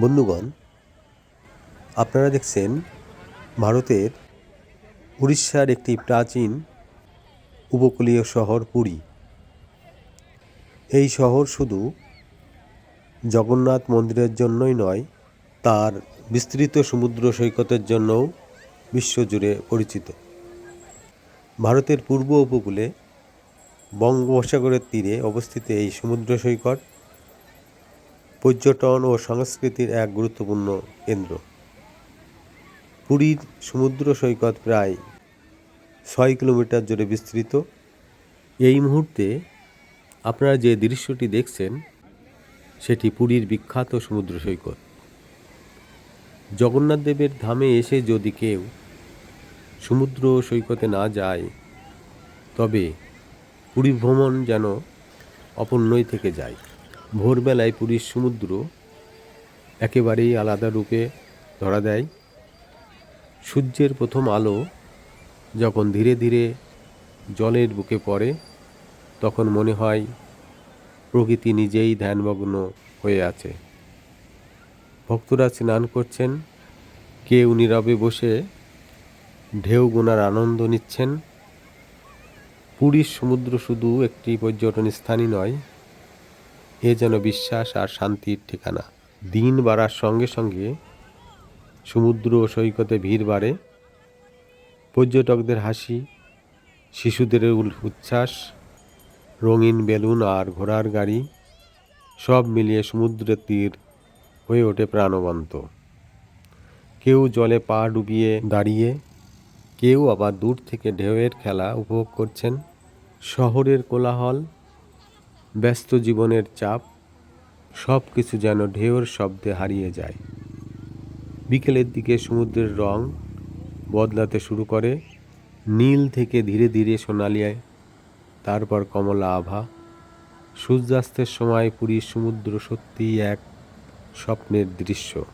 বন্ধুগণ, আপনারা দেখছেন ভারতের উড়িষ্যার একটি প্রাচীন উপকূলীয় শহর পুরী। এই শহর শুধু জগন্নাথ মন্দিরের জন্যই নয়, তার বিস্তৃত সমুদ্র সৈকতের জন্যও বিশ্বজুড়ে পরিচিত। ভারতের পূর্ব উপকূলে বঙ্গোপসাগরের তীরে অবস্থিত এই সমুদ্র সৈকত পর্যটন ও সংস্কৃতির এক গুরুত্বপূর্ণ কেন্দ্র। পুরীর সমুদ্র সৈকত প্রায় ছয় কিলোমিটার জুড়ে বিস্তৃত। এই মুহূর্তে আপনারা যে দৃশ্যটি দেখছেন, সেটি পুরীর বিখ্যাত সমুদ্র সৈকত। জগন্নাথ দেবের ধামে এসে যদি কেউ সমুদ্র সৈকতে না যায়, তবে পুরী ভ্রমণ যেন অপূর্ণই থেকে যায়। ভোরবেলায় পুরীর সমুদ্র একেবারেই আলাদা রূপে ধরা দেয়। সূর্যের প্রথম আলো যখন ধীরে ধীরে জলের বুকে পড়ে, তখন মনে হয় প্রকৃতি নিজেই ধ্যানমগ্ন হয়ে আছে। ভক্তরা স্নান করছেন, কেউ নীরবে বসে ঢেউ গোনার আনন্দ নিচ্ছেন। পুরীর সমুদ্র শুধু একটি পর্যটন স্থানই নয় এ যেন বিশ্বাস আর শান্তির ঠিকানা। দিন বাড়ার সঙ্গে সঙ্গে সমুদ্র ও সৈকতে ভিড় বাড়ে। পর্যটকদের হাসি, শিশুদের উচ্ছ্বাস, রঙিন বেলুন আর ঘোড়ার গাড়ি, সব মিলিয়ে সমুদ্রের তীর হয়ে ওঠে প্রাণবন্ত। কেউ জলে পা ডুবিয়ে দাঁড়িয়ে, কেউ আবার দূর থেকে ঢেউয়ের খেলা উপভোগ করছেন। শহরের কোলাহল ব্যস্ত জীবনের চাপ সব কিছু যেন ঢেউর শব্দে হারিয়ে যায়। বিকেলের দিকে সমুদ্রের রং বদলাতে শুরু করে, নীল থেকে ধীরে ধীরে সোনালিয়ায়, তারপর কমলা আভা। সূর্যাস্তের সময় পুরীর সমুদ্র সত্যিই এক স্বপ্নের দৃশ্য।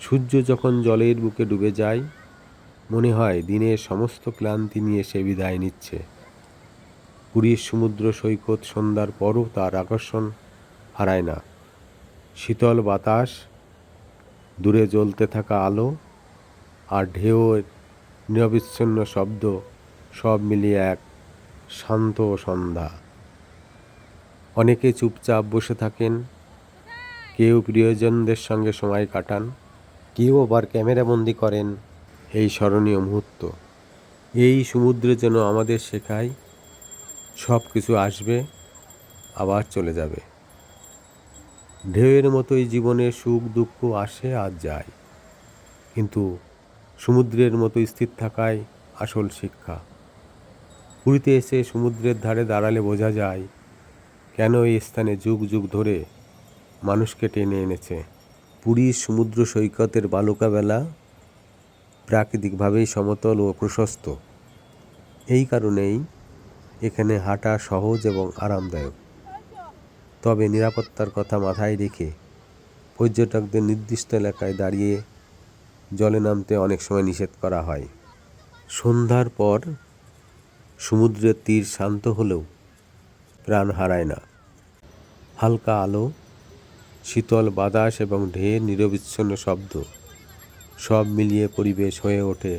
সূর্য যখন জলের বুকে ডুবে যায়, মনে হয় দিনের সমস্ত ক্লান্তি নিয়ে সে বিদায় নিচ্ছে। পুরীর সমুদ্র সৈকত সন্ধ্যার পরও তার আকর্ষণ হারায় না। শীতল বাতাস, দূরে জ্বলতে থাকা আলো আর ঢেউয়ের নিরবিচ্ছিন্ন শব্দ সব মিলিয়ে এক শান্ত সন্ধ্যা। অনেকে চুপচাপ বসে থাকেন, কেউ প্রিয়জনদের সঙ্গে সময় কাটান, কেউ আবার ক্যামেরাবন্দি করেন এই স্মরণীয় মুহূর্ত। এই সমুদ্রে যেন আমাদের শেখায় সব কিছু আসবে, আবার চলে যাবে। ঢেউয়ের মতোই জীবনে সুখ, দুঃখ আসে আর যায়। কিন্তু সমুদ্রের মতো স্থির থাকায় আসল শিক্ষা। পুরীতে এসে সমুদ্রের ধারে দাঁড়ালে বোঝা যায়, কেন এই স্থানে যুগ যুগ ধরে মানুষকে টেনে এনেছে। পুরীর সমুদ্র সৈকতের বালুকাবেলা প্রাকৃতিকভাবেই সমতল ও প্রশস্ত। এই কারণেই এখানে হাঁটা সহজ এবং আরামদায়ক। তবে নিরাপত্তার কথা মাথায় রেখে পর্যটকদের নির্দিষ্ট এলাকায় দাঁড়িয়ে জলে নামতে অনেক সময় নিষেধ করা হয়। সন্ধ্যার পর সমুদ্রের তীর শান্ত হলেও প্রাণ হারায় না। হালকা আলো, শীতল বাতাস এবং ঢের নিরবিচ্ছন্ন শব্দ সব মিলিয়ে পরিবেশ হয়ে ওঠে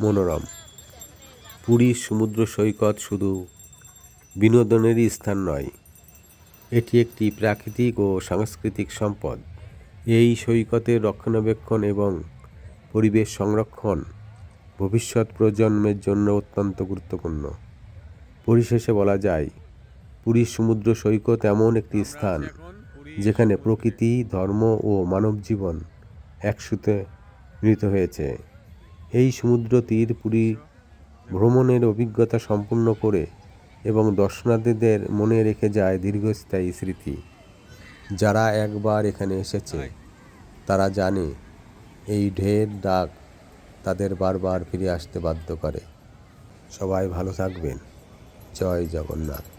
মনোরম। পুরীর সমুদ্র সৈকত শুধু বিনোদনেরই স্থান নয়, এটি একটি প্রাকৃতিক ও সাংস্কৃতিক সম্পদ। এই সৈকতের রক্ষণাবেক্ষণ এবং পরিবেশ সংরক্ষণ ভবিষ্যৎ প্রজন্মের জন্য অত্যন্ত গুরুত্বপূর্ণ। পরিশেষে বলা যায় পুরীর সমুদ্র সৈকত এমন একটি স্থান যেখানে প্রকৃতি, ধর্ম ও মানব জীবন একসুতে মিলিত হয়েছে। এই সমুদ্র তীর পুরী ভ্রমণের অভিজ্ঞতা সম্পূর্ণ করে এবং দর্শনার্থীদের মনে রেখে যায় দীর্ঘস্থায়ী স্মৃতি। যারা একবার এখানে এসেছে, তারা জানে এই ঢের ডাক তাদের বারবার ফিরে আসতে বাধ্য করে। সবাই ভালো থাকবেন। জয় জগন্নাথ।